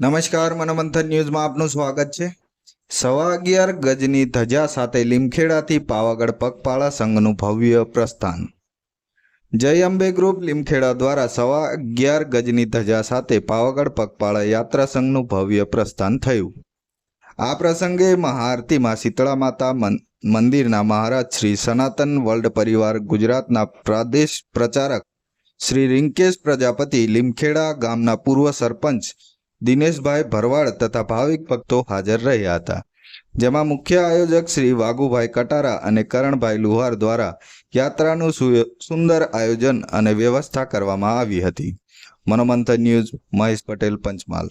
નમસ્કાર, મનોમંથન ન્યૂઝમાં આપનું સ્વાગત છે. સવા અગિયાર ગજની ધજા સાથે લીમખેડાથી પાવાગઢ પગપાળા સંઘનું ભવ્ય પ્રસ્થાન. જય અંબે ગ્રુપ લીમખેડા દ્વારા સવા અગિયાર ગજની ધજા સાથે પાવાગઢ પગપાળા યાત્રા સંઘનું ભવ્ય પ્રસ્થાન થયું. આ પ્રસંગે મહાઆરતીમાં શીતળા માતા મંદિરના મહારાજ શ્રી સનાતન વર્લ્ડ પરિવાર ગુજરાતના પ્રાદેશ પ્રચારક શ્રી રિંકેશ પ્રજાપતિ લીમખેડા ગામના પૂર્વ સરપંચ દિનેશભાઈ ભરવાડ તથા ભાવિક ભક્તો હાજર રહ્યા હતા, જેમાં મુખ્ય આયોજક શ્રી વાઘુભાઈ કટારા અને કરણભાઈ લુહાર દ્વારા યાત્રાનું સુંદર આયોજન અને વ્યવસ્થા કરવામાં આવી હતી. મનોમંથન ન્યૂઝ મહેશ પટેલ, પંચમહાલ.